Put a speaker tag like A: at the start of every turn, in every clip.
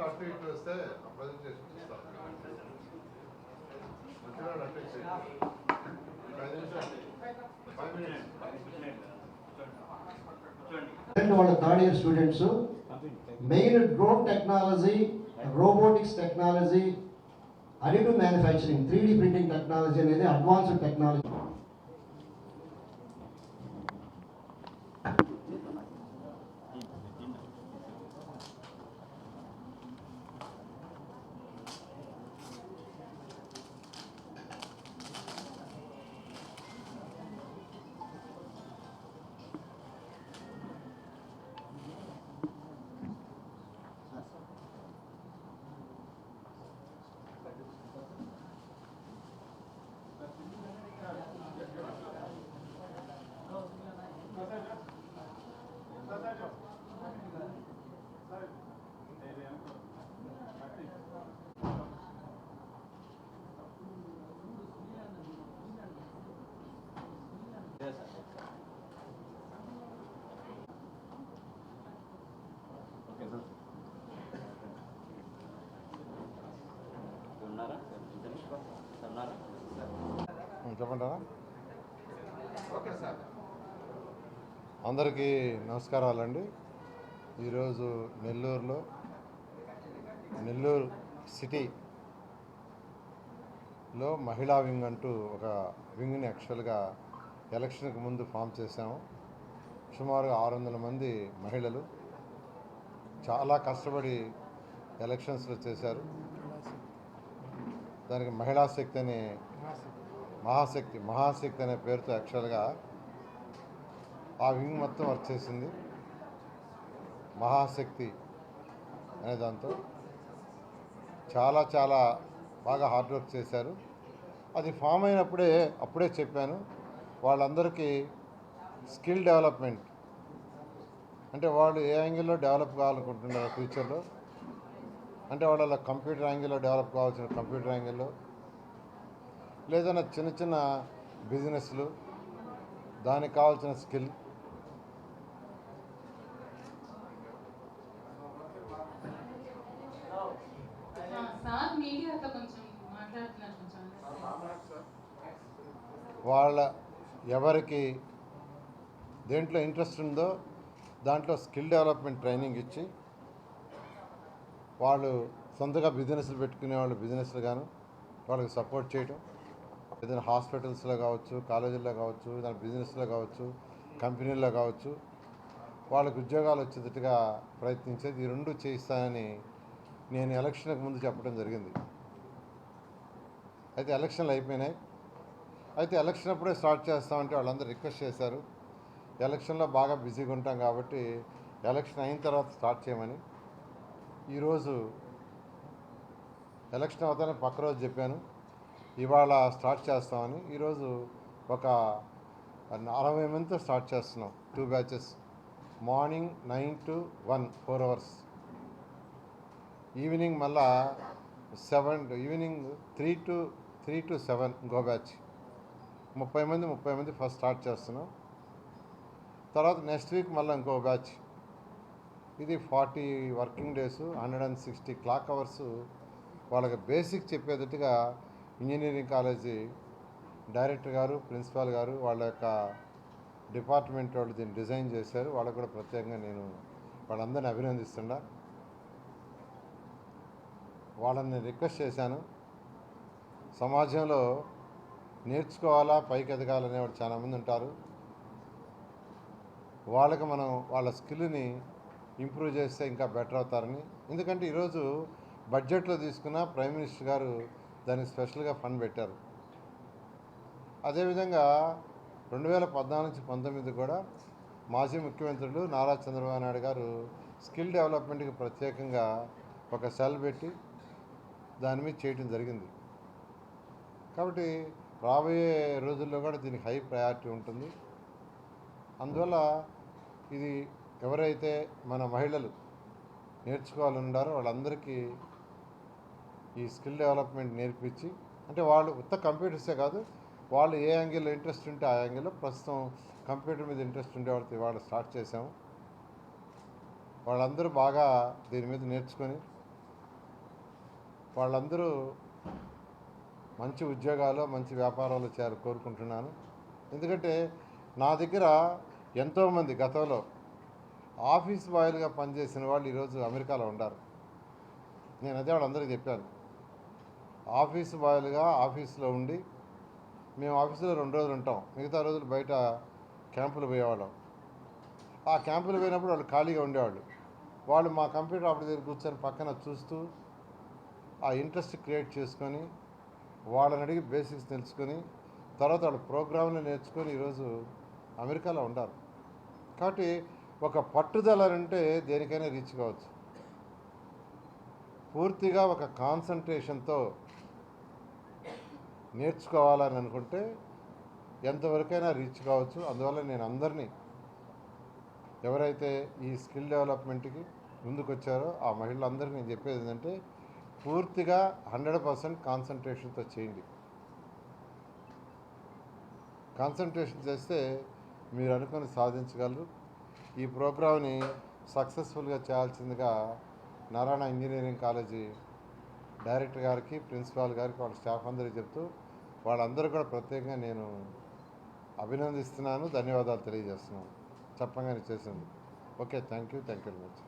A: అందరూ అటు ఇటు వస్తే ఆ ప్రజెంటేషన్ ఇస్తారు మధ్యలో అటు ఇటు
B: వాళ్ళ third year students main drone technology robotics technology additive manufacturing three printing technology అనేది అడ్వాన్స్డ్ టెక్నాలజీ
C: ఉన్నారా ఉన్నారా
A: చెప్పంటారా అందరికీ నమస్కారాలండి. ఈరోజు నెల్లూరులో నెల్లూరు సిటీలో మహిళా వింగ్ అంటూ ఒక వింగ్ని యాక్చువల్గా ఎలక్షన్కి ముందు ఫామ్ చేశాము. సుమారుగా ఆరు వందల మంది మహిళలు చాలా కష్టపడి ఎలక్షన్స్లో చేశారు. దానికి మహిళా శక్తి అనే మహాశక్తి మహాశక్తి అనే పేరుతో యాక్చువల్గా ఆ వింగ్ మొత్తం వర్క్ చేసింది. మహాశక్తి అనే దాంతో చాలా చాలా బాగా హార్డ్ వర్క్ చేశారు. అది ఫామ్ అయినప్పుడే అప్పుడే చెప్పాను. వాళ్ళందరికీ స్కిల్ డెవలప్మెంట్ అంటే వాళ్ళు ఏ యాంగిల్లో డెవలప్ కావాలనుకుంటున్నారు ఫ్యూచర్లో అంటే వాళ్ళ కంప్యూటర్ యాంగిల్లో డెవలప్ కావాల్సిన కంప్యూటర్ యాంగిల్లో లేదన్నా చిన్న చిన్న బిజినెస్లు దానికి కావాల్సిన స్కిల్. వాళ్ళ ఎవరికి దేంట్లో ఇంట్రెస్ట్ ఉందో దాంట్లో స్కిల్ డెవలప్మెంట్ ట్రైనింగ్ ఇచ్చి వాళ్ళు సొంతగా బిజినెస్లు పెట్టుకునే వాళ్ళు బిజినెస్లు గాను వాళ్ళకి సపోర్ట్ చేయటం. ఏదైనా హాస్పిటల్స్లో కావచ్చు కాలేజీల్లో కావచ్చు ఏదైనా బిజినెస్లో కావచ్చు కంపెనీల్లో కావచ్చు వాళ్ళకి ఉద్యోగాలు వచ్చేటట్టుగా ప్రయత్నించేది ఈ రెండు చేయిస్తానని నేను ఎలక్షన్కి ముందు చెప్పడం జరిగింది. అయితే ఎలక్షన్లు అయిపోయినాయి. అయితే ఎలక్షన్ అప్పుడే స్టార్ట్ చేస్తామంటే వాళ్ళందరూ రిక్వెస్ట్ చేశారు. ఎలక్షన్లో బాగా బిజీగా ఉంటాం కాబట్టి ఎలక్షన్ అయిన తర్వాత స్టార్ట్ చేయమని. ఈరోజు ఎలక్షన్ అవుతానే పక్క రోజు చెప్పాను. ఇవాళ స్టార్ట్ చేస్తామని ఈరోజు ఒక అరవై మందితో స్టార్ట్ చేస్తున్నాం. Two batches morning nine to one four hours evening మళ్ళా seven evening three to three to seven go batch ముప్పై మంది ముప్పై మంది ఫస్ట్ స్టార్ట్ చేస్తున్నాం. తర్వాత నెక్స్ట్ వీక్ మళ్ళీ ఇంకో బ్యాచ్ ఇది forty working days hundred and sixty clock hours వాళ్ళకి బేసిక్ చెప్పేటట్టుగా ఇంజనీరింగ్ కాలేజీ డైరెక్టర్ గారు ప్రిన్సిపాల్ గారు వాళ్ళ యొక్క డిపార్ట్మెంట్ వాళ్ళు దీన్ని డిజైన్ చేశారు. వాళ్ళకు కూడా ప్రత్యేకంగా నేను వాళ్ళందరినీ అభినందిస్తున్నా. వాళ్ళని రిక్వెస్ట్ చేశాను. సమాజంలో నేర్చుకోవాలా పైకి ఎదగాలనేవాడు చాలామంది ఉంటారు. వాళ్ళకి మనం వాళ్ళ స్కిల్ని ఇంప్రూవ్ చేస్తే ఇంకా బెటర్ అవుతారని. ఎందుకంటే ఈరోజు బడ్జెట్లో తీసుకున్న ప్రైమ్ మినిస్టర్ గారు దానికి స్పెషల్గా ఫండ్ పెట్టారు. అదేవిధంగా రెండు వేల పద్నాలుగు నుంచి పంతొమ్మిది కూడా మాజీ ముఖ్యమంత్రులు నారా చంద్రబాబు నాయుడు గారు స్కిల్ డెవలప్మెంట్కి ప్రత్యేకంగా ఒక సెల్ పెట్టి దాని మీద చేయడం జరిగింది. కాబట్టి రాబోయే రోజుల్లో కూడా దీనికి హై ప్రయారిటీ ఉంటుంది. అందువల్ల ఇది ఎవరైతే మన మహిళలు నేర్చుకోవాలన్నారో వాళ్ళందరికీ ఈ స్కిల్ డెవలప్మెంట్ నేర్పించి అంటే వాళ్ళు ఉత్త కంప్యూటర్సే కాదు వాళ్ళు ఏ యాంగిల్లో ఇంట్రెస్ట్ ఉంటే ఆ యాంగిల్లో ప్రస్తుతం కంప్యూటర్ మీద ఇంట్రెస్ట్ ఉండే వాళ్ళతో ఇవాళ స్టార్ట్ చేసాము వాళ్ళందరూ బాగా దీని మీద నేర్చుకొని వాళ్ళందరూ మంచి ఉద్యోగాలు మంచి వ్యాపారాలు చేయాలి కోరుకుంటున్నాను. ఎందుకంటే నా దగ్గర ఎంతోమంది గతంలో ఆఫీస్ బాయ్లుగా పనిచేసిన వాళ్ళు ఈరోజు అమెరికాలో ఉండారు నేను అదే వాళ్ళందరికీ చెప్పాను. ఆఫీస్ బాయ్లుగా ఆఫీస్లో ఉండి మేము ఆఫీసులో రెండు రోజులు ఉంటాం. మిగతా రోజులు బయట క్యాంపులు పోయేవాళ్ళం. ఆ క్యాంపులు పోయినప్పుడు వాళ్ళు ఖాళీగా ఉండేవాళ్ళు. వాళ్ళు మా కంప్యూటర్ ఆపరేటర్ దగ్గర కూర్చొని పక్కన చూస్తూ ఆ ఇంట్రెస్ట్ క్రియేట్ చేసుకొని వాళ్ళని అడిగి బేసిక్స్ తెలుసుకొని తర్వాత వాళ్ళ ప్రోగ్రాంలు నేర్చుకొని ఈరోజు అమెరికాలో ఉండాలి కాబట్టి ఒక పట్టుదల అంటే దేనికైనా రీచ్ కావచ్చు. పూర్తిగా ఒక కాన్సన్ట్రేషన్తో నేర్చుకోవాలని అనుకుంటే ఎంతవరకైనా రీచ్ కావచ్చు. అందువల్ల నేను అందరినీ ఎవరైతే ఈ స్కిల్ డెవలప్మెంట్కి ముందుకొచ్చారో ఆ మహిళలందరికీ నేను చెప్పేది ఏంటంటే పూర్తిగా హండ్రెడ్ పర్సెంట్ కాన్సన్ట్రేషన్తో చేయండి. కాన్సన్ట్రేషన్ చేస్తే మీరు అనుకుని సాధించగలరు. ఈ ప్రోగ్రామ్ని సక్సెస్ఫుల్గా చేయాల్సిందిగా నారాయణ ఇంజనీరింగ్ కాలేజీ డైరెక్టర్ గారికి ప్రిన్సిపాల్ గారికి వాళ్ళ స్టాఫ్ అందరికీ చెప్తూ వాళ్ళందరూ కూడా ప్రత్యేకంగా నేను అభినందిస్తున్నాను ధన్యవాదాలు తెలియజేస్తున్నాను. చెప్పగానే చేసింది okay thank you thank you very much.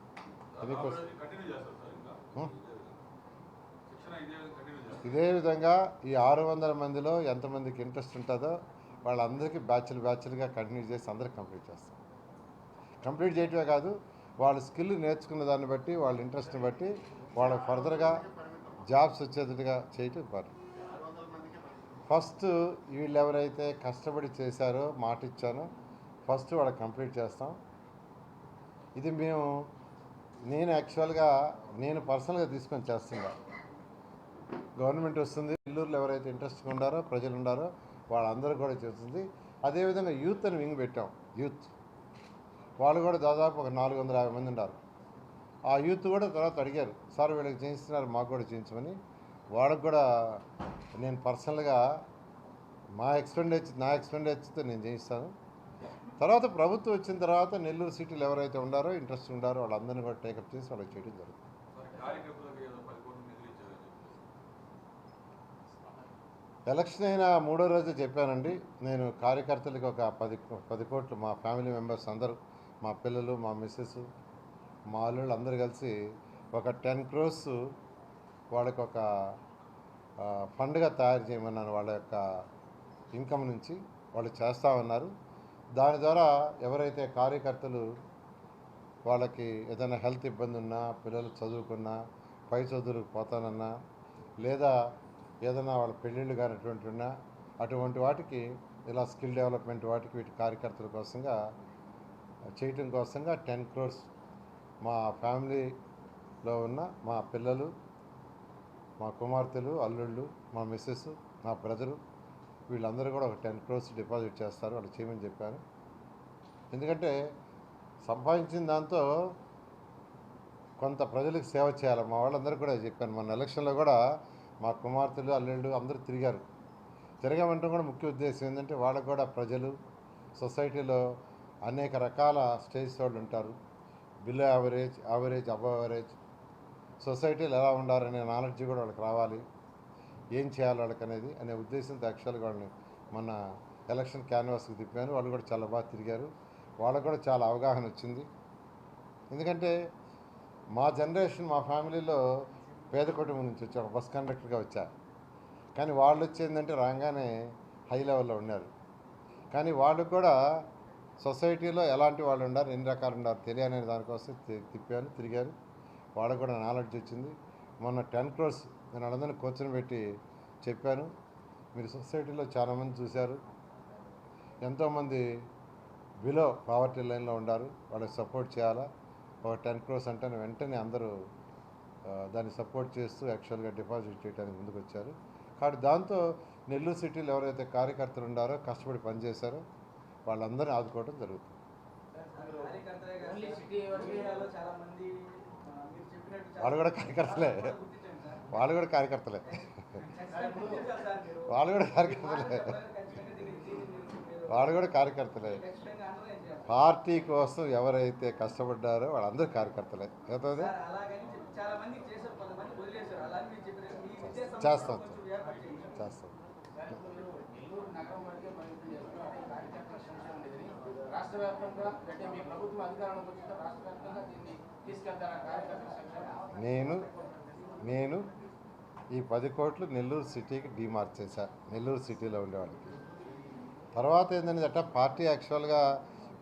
D: ఇదే
A: విధంగా ఈ ఆరు వందల మందిలో ఎంతమందికి ఇంట్రెస్ట్ ఉంటుందో వాళ్ళందరికీ బ్యాచ్లు బ్యాచ్లుగా కంటిన్యూ చేసి అందరికి కంప్లీట్ చేస్తాం. కంప్లీట్ చేయటమే కాదు వాళ్ళ స్కిల్ నేర్చుకున్న దాన్ని బట్టి వాళ్ళ ఇంట్రెస్ట్ని బట్టి వాళ్ళకి ఫర్దర్గా జాబ్స్ వచ్చేటట్టుగా చేయటం ఇంపార్టెంట్ ఫస్ట్ వీళ్ళు ఎవరైతే కష్టపడి చేశారో మాట ఇచ్చానో ఫస్ట్ వాళ్ళకి కంప్లీట్ చేస్తాం. ఇది మేము నేను యాక్చువల్గా నేను పర్సనల్గా తీసుకొని చేస్తున్నా. గవర్నమెంట్ వస్తుంది ఇల్లూరులో ఎవరైతే ఇంట్రెస్ట్గా ఉండారో ప్రజలు ఉండారో వాళ్ళందరూ కూడా చేస్తుంది. అదేవిధంగా యూత్ అని వింగ్ పెట్టాం యూత్. వాళ్ళు కూడా దాదాపు ఒక నాలుగు వందల యాభై మంది ఉన్నారు. ఆ యూత్ కూడా తర్వాత అడిగారు సార్ వీళ్ళకి చేయిస్తున్నారు మాకు కూడా చేయించమని. వాళ్ళకు కూడా నేను పర్సనల్గా మా ఎక్స్పెండిచర్ నా ఎక్స్పెండిచర్తో నేను చేయిస్తాను. తర్వాత ప్రభుత్వం వచ్చిన తర్వాత నెల్లూరు సిటీలో ఎవరైతే ఉండారో ఇంట్రెస్ట్ ఉండారో వాళ్ళందరినీ కూడా టేకప్ చేసి వాళ్ళకి చేయడం జరుగుతుంది. ఎలక్షన్ అయిన మూడో రోజు చెప్పానండి. నేను కార్యకర్తలకు ఒక పది పది కోట్లు మా ఫ్యామిలీ మెంబర్స్ అందరూ మా పిల్లలు మా మిస్సెస్ మా అందరు కలిసి ఒక టెన్ క్రోర్స్ వాళ్ళకి ఒక ఫండ్గా తయారు చేయమన్నాను వాళ్ళ యొక్క ఇన్కమ్ నుంచి. వాళ్ళు చేస్తామన్నారు దాని ద్వారా ఎవరైతే కార్యకర్తలు వాళ్ళకి ఏదైనా హెల్త్ ఇబ్బంది ఉన్నా పిల్లలు చదువుకున్నా పై చదువులకు పోతానన్నా లేదా ఏదైనా వాళ్ళ పెళ్ళిళ్ళు కానిటువంటి ఉన్నా అటువంటి వాటికి ఇలా స్కిల్ డెవలప్మెంట్ వాటికి వీటి కార్యకర్తల కోసంగా చేయటం కోసంగా టెన్ క్రోర్స్ మా ఫ్యామిలీలో ఉన్న మా పిల్లలు మా కుమార్తెలు అల్లుళ్ళు మా మిస్సెస్ మా బ్రదరు వీళ్ళందరూ కూడా ఒక టెన్ క్రోర్స్ డిపాజిట్ చేస్తారు వాళ్ళు చేయమని చెప్పాను ఎందుకంటే సంపాదించిన దాంతో కొంత ప్రజలకు సేవ చేయాలి. మా వాళ్ళందరూ కూడా చెప్పాను మన ఎలక్షన్లో కూడా మా కుమార్తెలు అల్లుళ్ళు అందరూ తిరిగారు. తిరగమంటే కూడా ముఖ్య ఉద్దేశం ఏంటంటే వాళ్ళకు కూడా ప్రజలు సొసైటీలో అనేక రకాల స్టేజ్ వాళ్ళు ఉంటారు. Below average average above average సొసైటీలు ఎలా ఉండాలనే నాలెడ్జ్ కూడా వాళ్ళకి రావాలి. ఏం చేయాలి వాళ్ళకి అనేది అనే ఉద్దేశంతో యాక్చువల్గా వాళ్ళని మన ఎలక్షన్ క్యాన్వాస్కి తిప్పాను. వాళ్ళు కూడా చాలా బాగా తిరిగారు. వాళ్ళకు కూడా చాలా అవగాహన వచ్చింది. ఎందుకంటే మా జనరేషన్ మా ఫ్యామిలీలో పేద కుటుంబం నుంచి వచ్చారు. బస్ కండక్టర్గా వచ్చా. కానీ వాళ్ళు వచ్చేందంటే రాగానే హై లెవెల్లో ఉన్నారు. కానీ వాళ్ళు కూడా సొసైటీలో ఎలాంటి వాళ్ళు ఉన్నారు ఎన్ని రకాలు ఉన్నారు తెలియని దానికోసం తిప్పాను తిరిగాను వాళ్ళకు కూడా నాలెడ్జ్ వచ్చింది. మొన్న టెన్ క్రోర్స్ నేను అందరినీ కూర్చొని పెట్టి చెప్పాను. మీరు సొసైటీలో చాలామంది చూశారు. ఎంతోమంది బిలో పావర్టీ లైన్లో ఉండారు. వాళ్ళకి సపోర్ట్ చేయాలా? ఒక టెన్ క్రోర్స్ అంటే వెంటనే అందరూ దాన్ని సపోర్ట్ చేస్తూ యాక్చువల్గా డిపాజిట్ చేయడానికి ముందుకు వచ్చారు కాబట్టి దాంతో నెల్లూరు సిటీలో ఎవరైతే కార్యకర్తలు ఉన్నారో కష్టపడి పనిచేశారో వాళ్ళందరినీ ఆదుకోవడం జరుగుతుంది.
E: ఓన్లీ సిటీ ఏరియాలో చాలా మంది ఆ, మీరు చెప్పినట్టు చాలా
A: వాళ్ళు కూడా కార్యకర్తలే. వాళ్ళు కూడా కార్యకర్తలే. వాళ్ళు కూడా కార్యకర్తలే. వాళ్ళు కూడా కార్యకర్తలే. పార్టీ కోసం ఎవరైతే కష్టపడ్డారో వాళ్ళందరూ కార్యకర్తలే. అవుతుంది
E: సార్ అలాగని
F: రాష్ట్ర వ్యాప్తంగా అంటే మీ ప్రభుత్వం అధికారంలోకి వచ్చిన రాష్ట్ర వ్యాప్తంగా దీన్ని తీసుకెళ్తారా? కార్యకర్తల
A: నేను నేను ఈ పది కోట్లు నెల్లూరు సిటీకి డీమార్క్ చేశాను నెల్లూరు సిటీలో ఉండేవాళ్ళకి తర్వాత ఏంటంటే అట్ట పార్టీ యాక్చువల్గా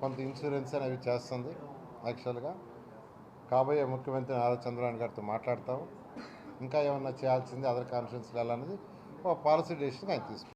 A: కొంత ఇన్సూరెన్స్ అని అవి చేస్తుంది యాక్చువల్గా. కాబోయే ముఖ్యమంత్రి నారా చంద్రబాబు గారితో మాట్లాడతాము ఇంకా ఏమన్నా చేయాల్సింది అదర్ కాన్ఫరెన్స్లు వెళ్ళాలనేది ఒక పాలసీ డెసిషన్ ఆయన తీసుకుంటాం